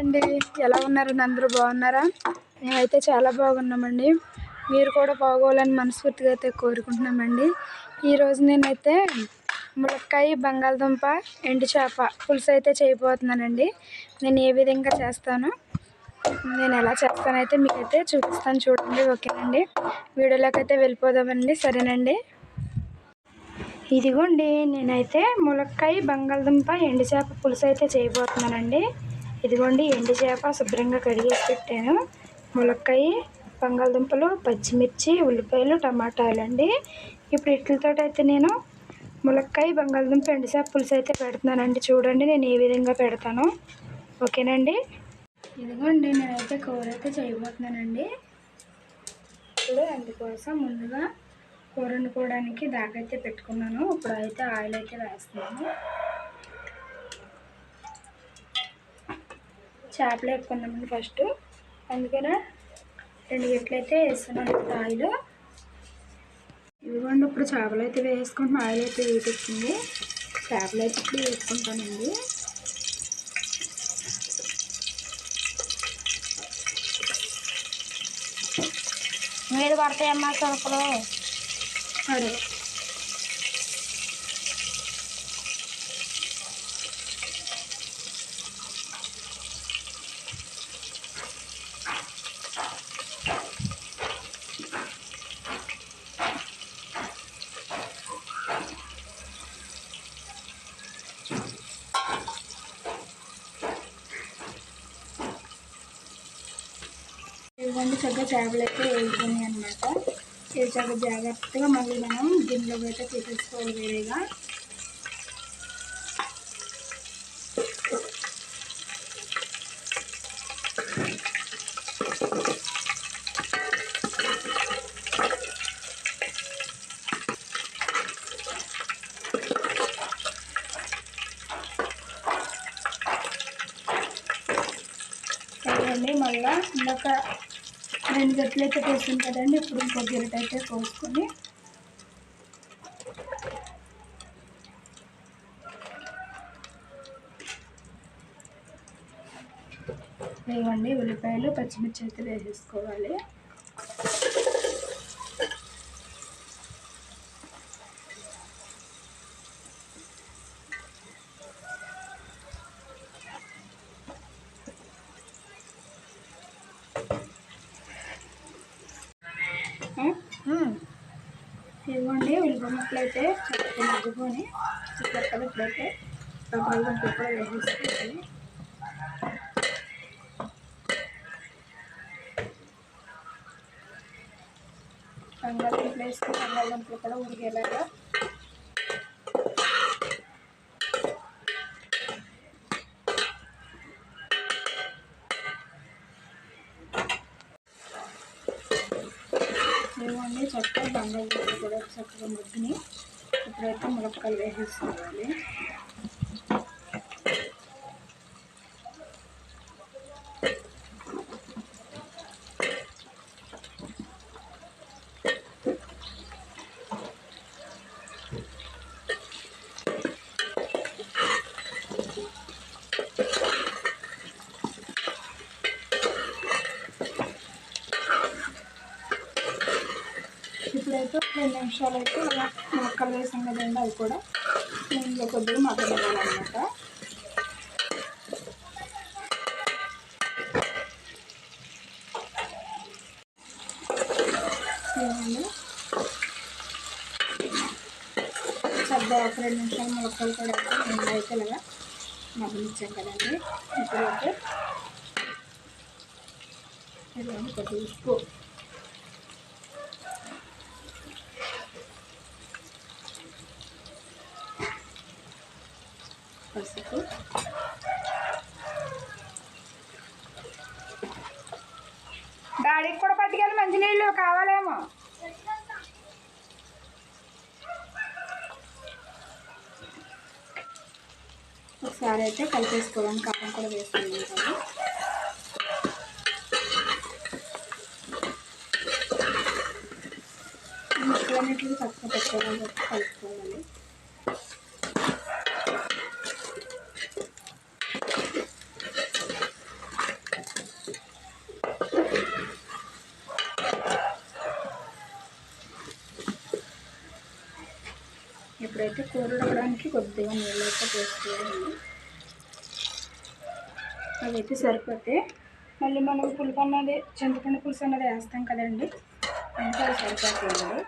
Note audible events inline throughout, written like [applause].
అండి ఎలా ఉన్నారండి అందరూ బాగున్నారా? మేమైతే చాలా బాగున్నామండి. మీరు కూడా బాగోవాలని మనస్ఫూర్తిగా అయితే కోరుకుంటున్నామండి. ఈరోజు నేనైతే ములక్కాయ బంగాళదుంప ఎండు చేప పులుసు అయితే చేయబోతున్నానండి. నేను ఏ విధంగా చేస్తాను? నేను ఎలా చేస్తానైతే మీకైతే చూపిస్తాను చూడండి ఓకేనండి? వీడియోలోకి అయితే వెళ్ళిపోదామండి సరేనండి? ఇదిగోండి నేనైతే ములక్కాయ బంగాళదుంప ఎండు చేప పులుసు అయితే చేయబోతున్నానండి. ఇదిగోండి ఎండు చేప శుభ్రంగా కడిగేసి పెట్టాను. ములక్కాయ బంగాళదుంపలు పచ్చిమిర్చి ఉల్లిపాయలు టమాటాలు అండి ఇప్పుడు ఇట్లతో అయితే నేను ములక్కాయ బంగాళదుంప ఎండు చేప పులుసు అయితే పెడుతున్నానండి. చూడండి నేను ఏ విధంగా పెడతాను. ఓకేనండి? ఇదిగోండి నేనైతే కూర అయితే చేయబోతున్నానండి. ఇప్పుడు అందుకోసం ముందుగా కూర వండుకోవడానికి దాకైతే పెట్టుకున్నాను. ఇప్పుడు అయితే ఆయిల్ అయితే వేస్తున్నాను. చేపలు వేసుకున్నామండి ఫస్ట్. అందుకనే రెండు గిట్లు అయితే వేస్తున్నాను ఇప్పుడు ఆయిల్. ఇదిగోండి ఇప్పుడు చేపలు అయితే వేసుకుంటున్నాం. ఆయిల్ అయితే వేపించింది చేపలు అయితే ఇప్పుడు వేసుకుంటానండి. మీద పడతాయమ్మా సరుకులు? అదే ఇదిగోండి చక్కగా చేపలు అయితే వేసుకున్నాయి అనమాట ఇది చక్కగా జాగ్రత్తగా మళ్ళీ మనం గిన్నెలోకి అయితే తీసేసుకోవాలి వేరేగా ఇవ్వండి మళ్ళీ ఇందాక రెండు గట్లు కదండి ఇప్పుడు ఇంకో గిరట అయితే కోసుకొని ఇవ్వండి ఉల్లిపాయలు పచ్చిమిర్చి అయితే వేసేసుకోవాలి ఇదిగోండి ఉల్లిపాయ ముక్కలు అయితే చక్కగా మగ్గుకొని చక్కగా ఇప్పుడైతే బంగాళదుంప కూడా వేసేసుకోవాలి బంగాళదుంపలు వేసుకుని బంగాళదుంపలు కూడా ఉడిగేలాగా ఇవ్వండి చక్కగా బంగాళదుంపలు కూడా చక్కగా ముగ్గుని ఇప్పుడైతే ములక్కాయలు వేసేసుకోవాలి ఇప్పుడైతే ఒక రెండు నిమిషాలు అయితే ఇలా మొక్కలు వేసాం కదండి అవి కూడా. ఇందులో కొద్దిగా మగ్గనివ్వాలన్నమాట చూడండి చక్కగా ఒక రెండు నిమిషాలు మొక్కలు కూడా అయితే ముందు అయితే ఇలాగా మగ్గనిచ్చాం కదండి. ఇప్పుడైతే ఇలా కొద్దిగా ఉప్పు డాడీకి కూడా పట్టుకెళ్ళి మంచినీళ్ళు కావాలేమో. ఒకసారి అయితే కలిపేసుకోవడానికి కారం కూడా వేసుకున్నాం కదా తక్కువ పెట్టడం పెట్టుకోవాలి కలుపుకోవాలి ఇప్పుడైతే కూర ఉడకడానికి కొద్దిగా నీళ్ళు అయితే పోసుకోవాలి. అవైతే సరిపోతే మళ్ళీ మనం పులుపు అన్నది చింతపండు పులుసు అన్నది వేస్తాం కదండి. ఇంకా అది సరిపోతుంది.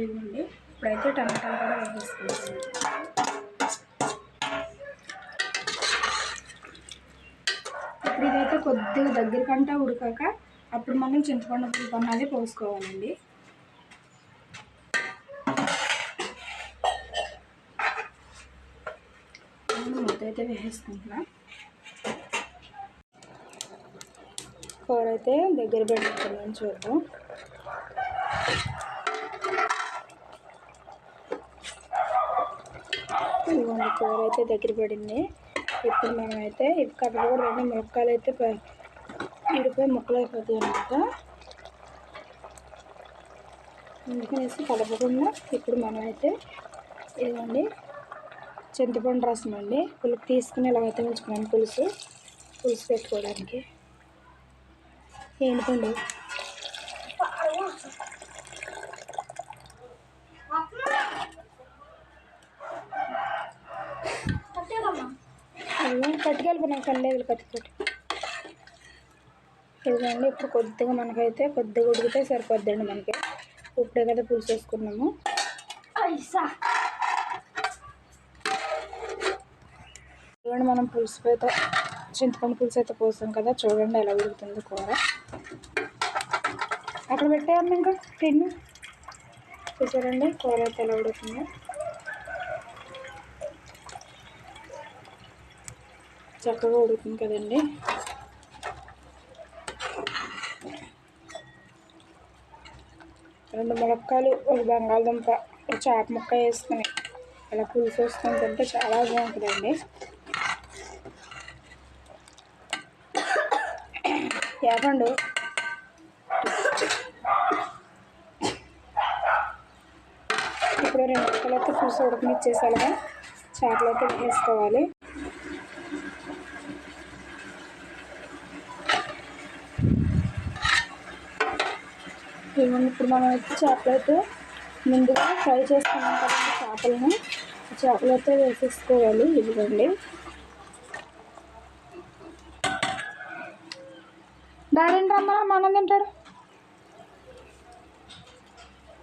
ఇవ్వండి ఇప్పుడైతే టమాటాలు కూడా వేసేసుకుంటాం కొద్దిగా దగ్గరకంటా ఉడకాక అప్పుడు మనం చింతపండు పులుపు అన్నది పోసుకోవాలండి. నేను మూత అయితే వేసేసుకుంటున్నా. కూర అయితే దగ్గర పెట్టుకున్నాను చూద్దాం. ఇదిగోండి కూర అయితే దగ్గర పడింది. ఇప్పుడు మనమైతే ఇవి ఇవి కదలకూడదండి ములక్కాయలు అయితే ప- విడిపోయి ముక్కలు అయిపోతాయి అనమాట అందుకనేసి కలపకుండా ఇప్పుడు మనమైతే ఇదండి చింతపండు రసం అండి. పులుపు తీసుకుని ఇలాగైతే ఉంచుకున్నాను పులుసు పులుసు పెట్టుకోవడానికి. ఏంటండి అయ్యో పట్టుకెళ్ళిపోయినా కల్లేదు కత్తిపెట్టి ఇదిగోండి ఇప్పుడు కొద్దిగా మనకైతే కొద్దిగా ఉడికితే సరిపోద్దండి మనకి. ఇప్పుడే కదా పులుసు వేసుకున్నాము. చూడండి మనం పులుసు అయితే చింతపండు పులుసు అయితే పోసాం కదా. చూడండి ఎలా ఉడుకుతుంది కూర. అక్కడ పెట్టేయమ్మా ఇంకా తిన్ను చూసారండి కూర అయితే ఎలా ఉడుకుతుందో. చక్కగా ఉడుకుతుంది కదండి. రెండు ములక్కాయలు ఒక బంగాళదుంప ఒక చాప ముక్క వేసుకుని ఇలా పులుసు వేసుకుని తింటే చాలా బాగుంటుందండి. ఏపండు ఇప్పుడు రెండు ముక్కలు అయితే పులుసు ఉడకనిచ్చేసాలుగా చేపలు అయితే వేసుకోవాలి. ఇప్పుడు మనం అయితే చేపలు అయితే ముందుగా ఫ్రై చేసుకున్నాం కదండి చేపలను. చేపలు అయితే వేసేసుకోవాలి ఇదిగోండి. డాడీ రమ్మా మనం తింటాడు.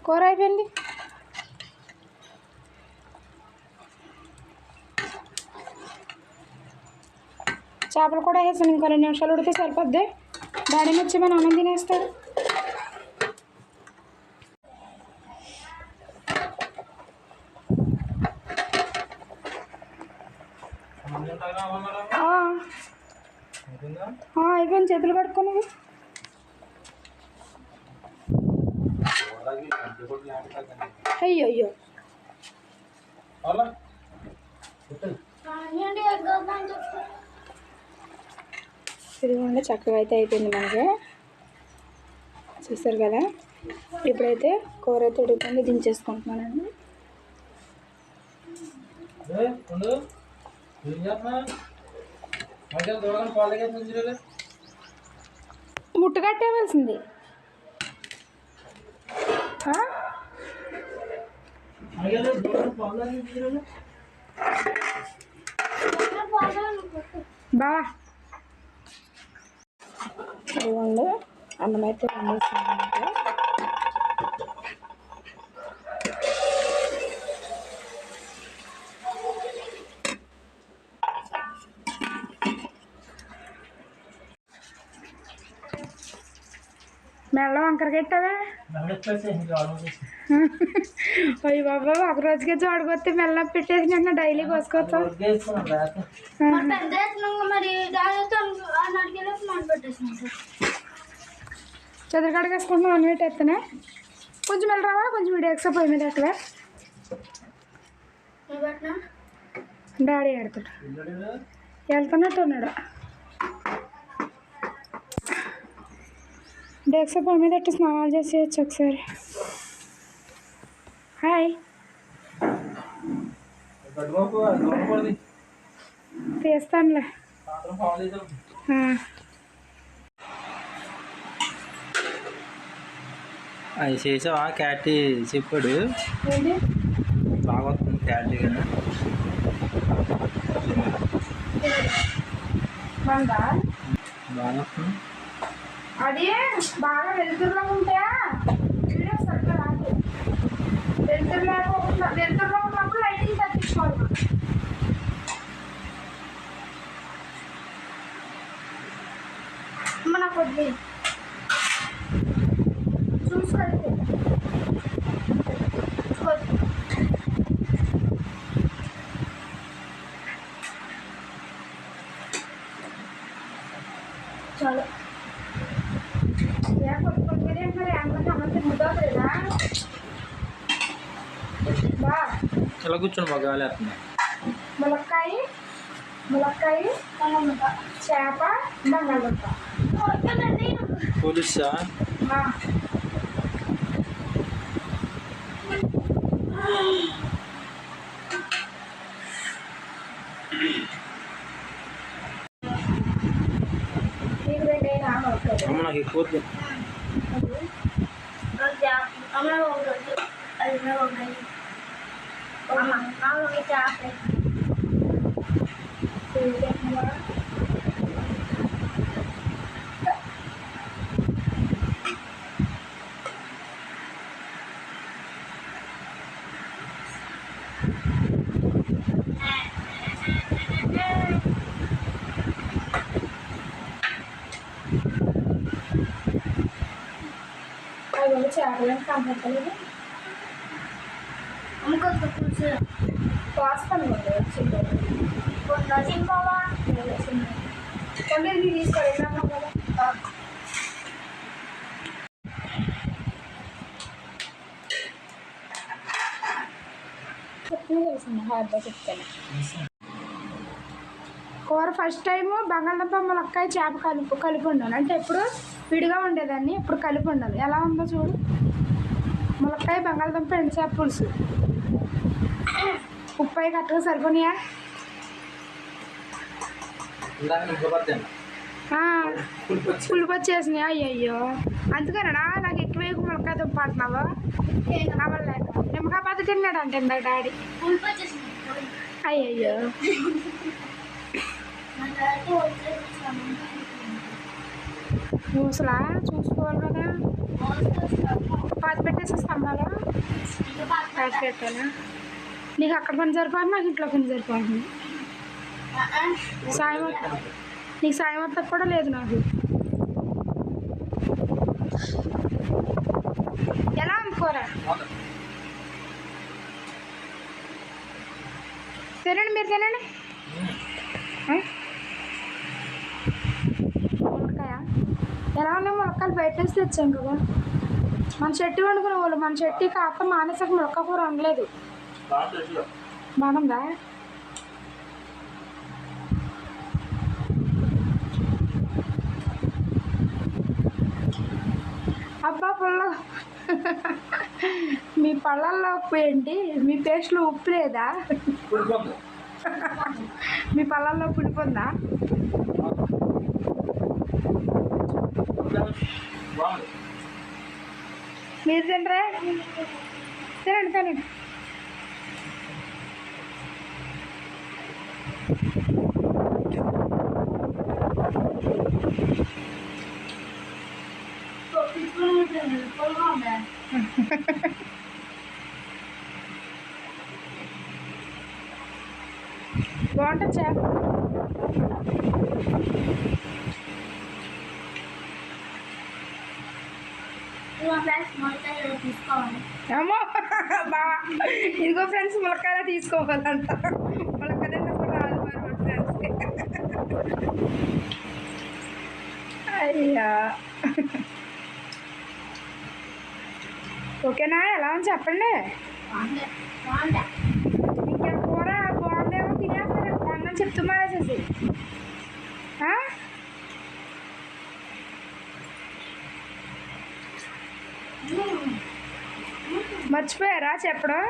కూర అయిపోయింది. చేపలు కూడా వేసాను ఇంకో రెండు నిమిషాలు ఉడితే సరిపోద్ది. డాడీని వచ్చి మన అన్నం తినేస్తాడు. అయ్యో అయ్యో ఇదిగోండి చక్కగా అయితే అయిపోయింది మనకి. చూస్తారు కదా? ఇప్పుడైతే కూర అయితే ఉడికింది దించేసుకుంటున్నానండి ముట్టు కట్టేవలసింది ఆ? బా ఇదిగోండి అన్నం అయితే వండేసానంటే మెల్ల వంకర కట్టావా అయ్యి బాబా ఒక రోజుకే చూడగొస్తే మెల్ల పెట్టేసి నిన్న డైలీ కోసుకోవచ్చు? మరి దానితో అడిగేలో మనం అన్ని పెట్టేస్తానే కొంచెం వెళ్ళరావా కొంచెం వీడియో ఎక్స్ట్రా పోయి మీద అట్లా డాడీ ఆడుతాడు వెళ్తున్నట్టు ఉన్నాడు. డెక్స్ పొయ్యి మీద పెట్టి స్నానాలు చేసేయచ్చు ఒకసారి. హాయ్. తీస్తానులే. అది చేసావా? క్యాటీ చెప్పాడు. బాగా వస్తుంది క్యాటీగా మందా బాగా వస్తుంది అది బాగా వెలుతురులో ఉంటే వీడియో సరిగ్గా రాదు. వెలుతురు లేకుండా వెలుతురులో ఉన్నప్పుడు లైటింగ్ తగ్గించుకోవాలి మనం. మన కొద్ది చూసుకోవాలి చాలు ఏ కొద్ది కొద్దిగా మరి అందరికీ అన్నం ముద్దవుతుందా బా ఇలా కూర్చొని బాగా గాలి వేస్తుంది ములక్కాయ ములక్కాయ బంగాళదుంప చేప బంగాళదుంప వద్దండి పులుసా ఆ, నీకు రెండైనా ములక్కాయ అమ్మ నాకు ఎక్కువ వద్దు. అమ్మ ఒకటి అది ఒకటి అమ్మ అమ్మ ఒక చేప అవి చేపలను కనపడలేదు అమ్మకొద్దు పులుసు వచ్చింది. కొంత సింబావా కొన్ని తీసుకోవాలి అన్నాం కదా? చెప్తే కూర ఫస్ట్ టైం బంగాళదుంప ములక్కాయ చేప కలుపు కలిపి ఉండాలి. అంటే ఎప్పుడు విడిగా ఉండేదాన్ని ఇప్పుడు కలిపి ఉండాలి. ఎలా ఉందో చూడు. ములక్కాయ బంగాళదుంప ఎండు చేప పులుసు. ఉప్పు అయి కరెక్ట్గా సరిపోనియా పులుపు వచ్చి పులుపు వచ్చేసినాయి అయ్యయ్యో అందుకేనా నాకు ఎక్కువ ఎక్కువ ములక్కాయ దుంప అంటున్నావు నవ్వలేక నిమ్మకాయ పద్ధతి తిన్నాడు అంటే ఇందాక డాడీ అయ్యయ్యో మూసలా చూసుకోవాలి కదా పాతి పెట్టేసి స్తంభాలు పాతి పెట్టాలా నీకు అక్కడ పని సరిపోతుంది నాకు ఇంట్లో పని సరిపోతుంది సాయం నీకు సాయం కూడా లేదు నాకు. ఎలా అనుకోరా? తినండి మీరు తినండి. ఆ? ఎలా ఉన్నాయి ములక్కాయలు బయట నుంచి తెచ్చాం కదా. మన చెట్టు వండుకునే వాళ్ళు మన చెట్టు కాస్త మానేసాక ములక్క కూర వండలేదు. బాగుందా అబ్బా పుల్ల మీ పళ్ళల్లో ఉప్పు ఏంటి? మీ పేస్ట్లో ఉప్పు లేదా? మీ పళ్ళల్లో పులిపొందా? మీరు తినరా? తినండి తినండి. [laughs] బాగుంటుంది చేప ఏమో బాగా ఇదిగో ఫ్రెండ్స్ ములక్కాయ తీసుకోవాలంట. ములక్కాయ రాదు మరి ఫ్రెండ్స్ అయ్యా. ఓకేనా? ఎలా ఉంది చెప్పండి. ఇంకా కూర బాగుందేమో తినేస్తారు బాగుందని చెప్తున్నా మానేసేసి. మర్చిపోయారా చెప్పడం?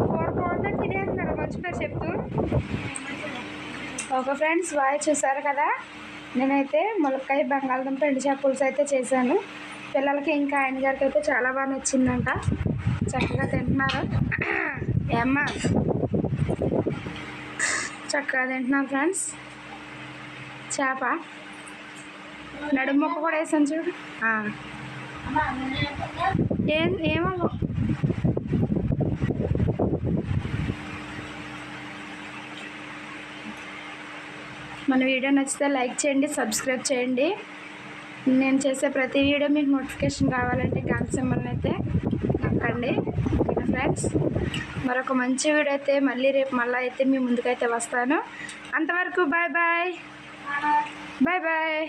కూర బాగుందని తినేస్తున్నారు. మర్చిపోయారు చెప్తూ. ఒక ఫ్రెండ్స్ బాగా చూసారు కదా? నేనైతే ములక్కాయ బంగాళదుంప ఎండు చేప పులుసు అయితే చేశాను. పిల్లలకి ఇంకా ఆయన గారికి అయితే చాలా బాగా నచ్చిందంట. చక్కగా తింటున్నారు. ఏమ చక్కగా తింటున్నారు ఫ్రెండ్స్. చేప. నడుము మొక్క కూడా వేసాను చూడు. ఏం ఏమో. మన వీడియో నచ్చితే లైక్ చేయండి సబ్స్క్రైబ్ చేయండి. నేను చేసే ప్రతి వీడియో మీకు నోటిఫికేషన్ కావాలంటే గంట సింబల్ని అయితే నొక్కండి. ఓకేనా ఫ్రెండ్స్? మరొక మంచి వీడియో అయితే మళ్ళీ రేపు మళ్ళీ అయితే మీ ముందుకైతే వస్తాను. అంతవరకు బాయ్ బాయ్. Bye bye.